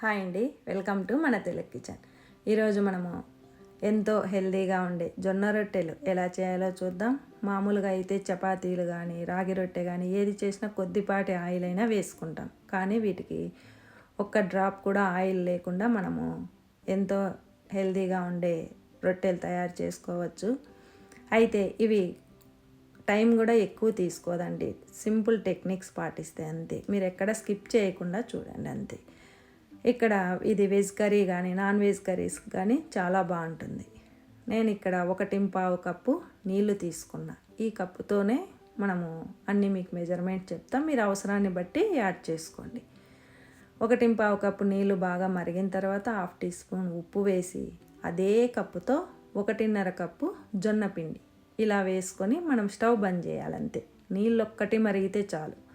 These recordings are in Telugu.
హాయ్ అండి. వెల్కమ్ టు మన తెలుగు కిచెన్. ఈరోజు మనము ఎంతో హెల్తీగా ఉండే జొన్న రొట్టెలు ఎలా చేయాలో చూద్దాం. మామూలుగా అయితే చపాతీలు కానీ రాగి రొట్టె కానీ ఏది చేసినా కొద్దిపాటి ఆయిల్ అయినా వేసుకుంటాం. కానీ వీటికి ఒక్క డ్రాప్ కూడా ఆయిల్ లేకుండా మనము ఎంతో హెల్తీగా ఉండే రొట్టెలు తయారు చేసుకోవచ్చు. అయితే ఇవి టైం కూడా ఎక్కువ తీసుకోదండి. సింపుల్ టెక్నిక్స్ పాటిస్తే అంతే. మీరు ఎక్కడ స్కిప్ చేయకుండా చూడండి అంతే. ఇక్కడ ఇది వెజ్ కర్రీ కానీ నాన్ వెజ్ కర్రీస్ కానీ చాలా బాగుంటుంది. నేను ఇక్కడ ఒకటి పావు కప్పు నీళ్ళు తీసుకున్నా. ఈ కప్పుతోనే మనము అన్నీ మీకు మెజర్మెంట్ చెప్తాం. మీరు అవసరాన్ని బట్టి యాడ్ చేసుకోండి. ఒకటి పావు కప్పు నీళ్ళు బాగా మరిగిన తర్వాత హాఫ్ టీ స్పూన్ ఉప్పు వేసి అదే కప్పుతో ఒకటిన్నర కప్పు జొన్న పిండి ఇలా వేసుకొని మనం స్టవ్ బంద్ చేయాలంతే. నీళ్ళు ఒక్కటి మరిగితే చాలు.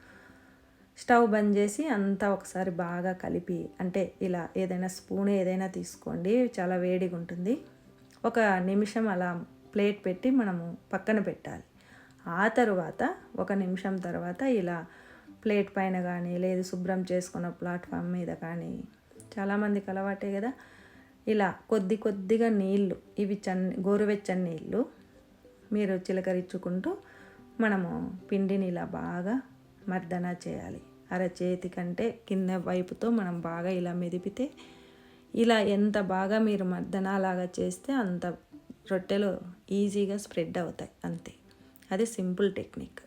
స్టవ్ బంద్ చేసి అంతా ఒకసారి బాగా కలిపి అంటే ఇలా ఏదైనా స్పూన్ ఏదైనా తీసుకోండి చాలా వేడిగా ఉంటుంది. ఒక నిమిషం అలా ప్లేట్ పెట్టి మనము పక్కన పెట్టాలి. ఆ తరువాత ఒక నిమిషం తర్వాత ఇలా ప్లేట్ పైన కానీ లేదు శుభ్రం చేసుకున్న ప్లాట్ఫామ్ మీద కానీ చాలామందికి అలవాటే కదా. ఇలా కొద్ది కొద్దిగా నీళ్ళు ఇవి చన్ గోరువెచ్చని నీళ్ళు మీరు చిలకరించుకుంటూ మనము పిండిని ఇలా బాగా మర్దన చేయాలి. అరచేతి కంటే కింద వైపుతో మనం బాగా ఇలా మెదిపితే ఇలా ఎంత బాగా మీరు మర్దన లాగా చేస్తే అంత రొట్టెలు ఈజీగా స్ప్రెడ్ అవుతాయి. అంతే. అది సింపుల్ టెక్నిక్.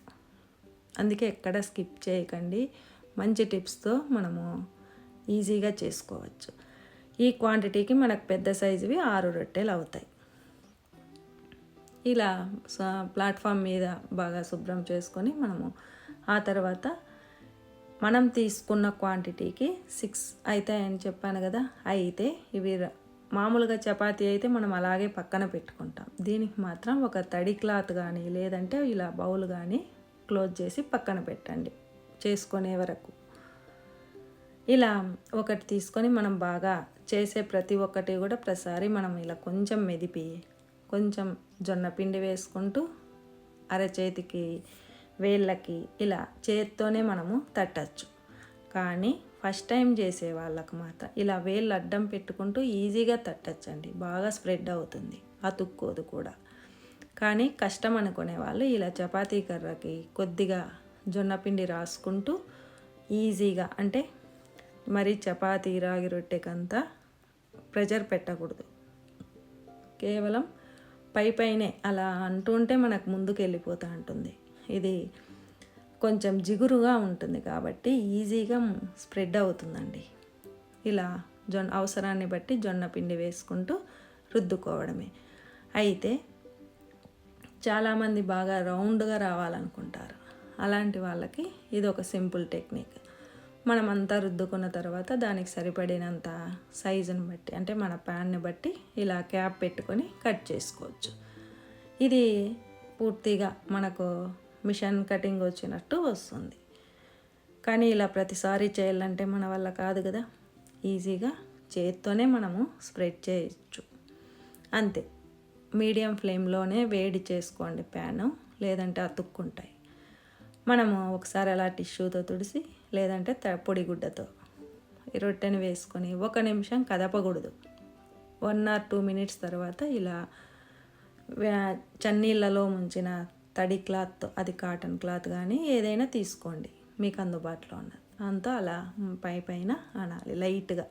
అందుకే ఎక్కడ స్కిప్ చేయకండి. మంచి టిప్స్తో మనము ఈజీగా చేసుకోవచ్చు. ఈ క్వాంటిటీకి మనకు పెద్ద సైజువి ఆరు రొట్టెలు అవుతాయి. ఇలా ప్లాట్ఫామ్ మీద బాగా శుభ్రం చేసుకొని మనము ఆ తర్వాత మనం తీసుకున్న క్వాంటిటీకి సిక్స్ అవుతాయని చెప్పాను కదా అయితే ఇవి మామూలుగా చపాతీ అయితే మనం అలాగే పక్కన పెట్టుకుంటాం. దీనికి మాత్రం ఒక తడి క్లాత్ కానీ లేదంటే ఇలా బౌల్ కానీ క్లోజ్ చేసి పక్కన పెట్టండి చేసుకునే వరకు. ఇలా ఒకటి తీసుకొని మనం బాగా చేసే ప్రతి ఒక్కటి కూడా ప్రతిసారి మనం ఇలా కొంచెం మెదిపి కొంచెం జొన్న పిండి వేసుకుంటూ అరచేతికి వేళ్ళకి ఇలా చేత్తోనే మనము తట్టచ్చు. కానీ ఫస్ట్ టైం చేసే వాళ్ళకు మాత్రం ఇలా వేళ్ళు అడ్డం పెట్టుకుంటూ ఈజీగా తట్టచ్చండి. బాగా స్ప్రెడ్ అవుతుంది. అతుక్కోదు కూడా. కానీ కష్టం అనుకునే వాళ్ళు ఇలా చపాతీ కర్రకి కొద్దిగా జొన్నపిండి రాసుకుంటూ ఈజీగా అంటే మరి చపాతీ రాగి రొట్టెకంతా ప్రెజర్ పెట్టకూడదు. కేవలం పై పైనే అలా ఉంటే మనకు ముందుకు వెళ్ళిపోతూ ఉంటుంది. ఇది కొంచెం జిగురుగా ఉంటుంది కాబట్టి ఈజీగా స్ప్రెడ్ అవుతుందండి. ఇలా జొన్న అవసరాన్ని బట్టి జొన్న పిండి వేసుకుంటూ రుద్దుకోవడమే. అయితే చాలామంది బాగా రౌండ్గా రావాలనుకుంటారు. అలాంటి వాళ్ళకి ఇది ఒక సింపుల్ టెక్నిక్. మనం అంతా రుద్దుకున్న తర్వాత దానికి సరిపడినంత సైజుని బట్టి అంటే మన ప్యాన్ని బట్టి ఇలా క్యాప్ పెట్టుకొని కట్ చేసుకోవచ్చు. ఇది పూర్తిగా మనకు మిషన్ కటింగ్ వచ్చినట్టు వస్తుంది. కానీ ఇలా ప్రతిసారి చేయాలంటే మన వల్ల కాదు కదా. ఈజీగా చేత్తోనే మనము స్ప్రెడ్ చేయొచ్చు. అంతే. మీడియం ఫ్లేమ్లోనే వేడి చేసుకోండి ప్యాను లేదంటే అతుక్కుంటాయి. మనము ఒకసారి అలా టిష్యూతో తుడిసి లేదంటే పొడి గుడ్డతో రొట్టెని వేసుకొని ఒక నిమిషం కదపకూడదు. వన్ ఆర్ టూ మినిట్స్ తర్వాత ఇలా చన్నీళ్ళలో ముంచిన తడి క్లాత్ అది కాటన్ క్లాత్ కానీ ఏదైనా తీసుకోండి. మీకు అందుబాటులో ఉన్నది అంతా అలా పై పైన అనాలి లైట్గా.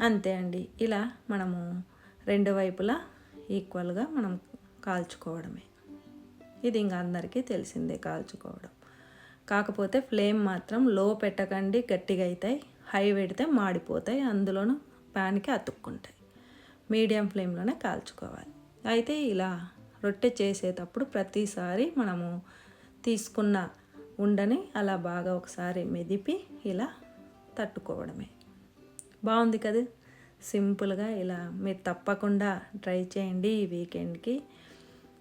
అంతే అండి. ఇలా మనము రెండు వైపులా ఈక్వల్గా మనం కాల్చుకోవడమే. ఇది ఇంకా అందరికీ తెలిసిందే కాల్చుకోవడం. కాకపోతే ఫ్లేమ్ మాత్రం లో పెట్టకండి గట్టిగా అవుతాయి హై పెడితే మాడిపోతాయి అందులోనూ ప్యాన్కి అతుక్కుంటాయి. మీడియం ఫ్లేమ్లోనే కాల్చుకోవాలి. అయితే ఇలా రొట్టె చేసేటప్పుడు ప్రతిసారి మనము తీసుకున్న ఉండని అలా బాగా ఒకసారి మెదిపి ఇలా తట్టుకోవడమే. బాగుంది కదా? సింపుల్గా ఇలా మీరు తప్పకుండా ట్రై చేయండి ఈ వీకెండ్కి.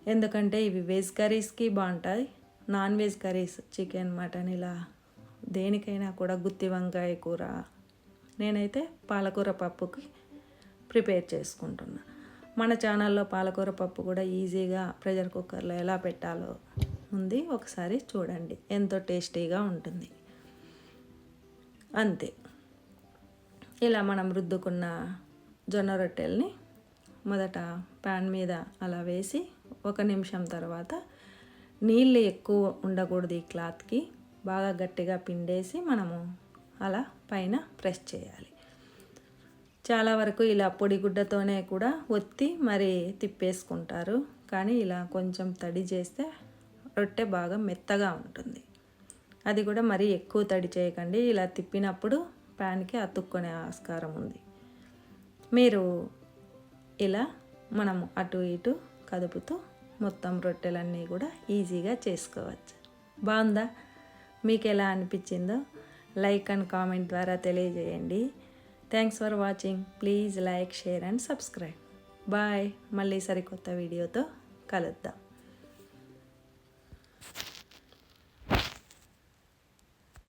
ఎందుకంటే ఇవి వెజ్ కర్రీస్కి బాగుంటాయి. Non veg curries chicken mutton ఇలా దేనికైనా కూడా గుత్తి వంకాయ కూర. నేనైతే పాలకూర పప్పుకి ప్రిపేర్ చేసుకుంటున్నా. మన ఛానల్లో పాలకూర పప్పు కూడా ఈజీగా ప్రెషర్ కుక్కర్లో ఎలా పెట్టాలో ఉంది ఒకసారి చూడండి. ఎంతో టేస్టీగా ఉంటుంది. అంతే. ఇలా మనం రుద్దుకున్న జొన్న రొట్టెల్ని మొదట ప్యాన్ మీద అలా వేసి ఒక నిమిషం తర్వాత నీళ్ళు ఎక్కువ ఉండకూడదు ఈ క్లాత్కి. బాగా గట్టిగా పిండేసి మనము అలా పైన ప్రెస్ చేయాలి. చాలా వరకు ఇలా పొడిగుడ్డతోనే కూడా ఒత్తి మరి తిప్పేసుకుంటారు. కానీ ఇలా కొంచెం తడి చేస్తే రొట్టె బాగా మెత్తగా ఉంటుంది. అది కూడా మరీ ఎక్కువ తడి చేయకండి. ఇలా తిప్పినప్పుడు ప్యాన్కి అతుక్కునే ఆస్కారం ఉంది. మీరు ఇలా మనము అటు ఇటు కదుపుతూ మొత్తం రొట్టెలన్నీ కూడా ఈజీగా చేసుకోవచ్చు. బాగుందా? మీకు ఎలా అనిపించిందో లైక్ అండ్ కామెంట్ ద్వారా తెలియజేయండి. Thanks for watching please like share and subscribe bye మళ్ళీ సరికొత్త వీడియోతో కలుద్దాం.